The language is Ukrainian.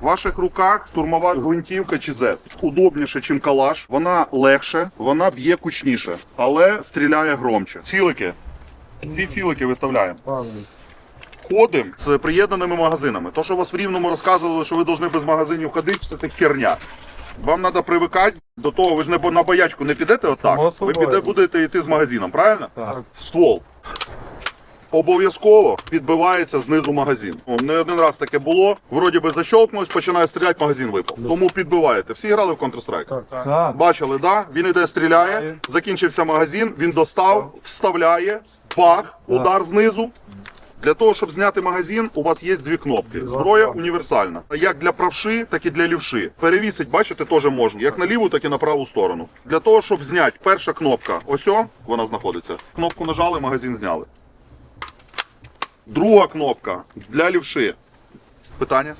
В ваших руках штурмова гвинтівка чи Z. Удобніше, ніж калаш. Вона легше, вона б'є кучніше, але стріляє громче. Цілики. Всі цілики виставляємо. Ходимо з приєднаними магазинами. То, що вас в рівному розказували, що ви повинні без магазинів ходити, все це херня. Вам треба привикати до того, ви ж не на боячку не підете отак. Ви піде, будете йти з магазином, правильно? Так. Ствол. Обов'язково підбивається знизу магазин. О, Не один раз таке було. Вроді би защелкнулось, починає стріляти, магазин випав. Тому підбиваєте. Всі грали в Counter-Strike? Так. Бачили, да? Він іде, стріляє, закінчився магазин, він достав, вставляє, бах, удар знизу. Для того, щоб зняти магазин, у вас є дві кнопки. Зброя універсальна. Як для правши, так і для лівши. Перевісить, бачите, теж можна. Як на ліву, так і на праву сторону. Для того, щоб зняти, перша кнопка, ось о, вона знаходиться. Кнопку нажали, магазин зняли. Друга кнопка для лівши. Питання?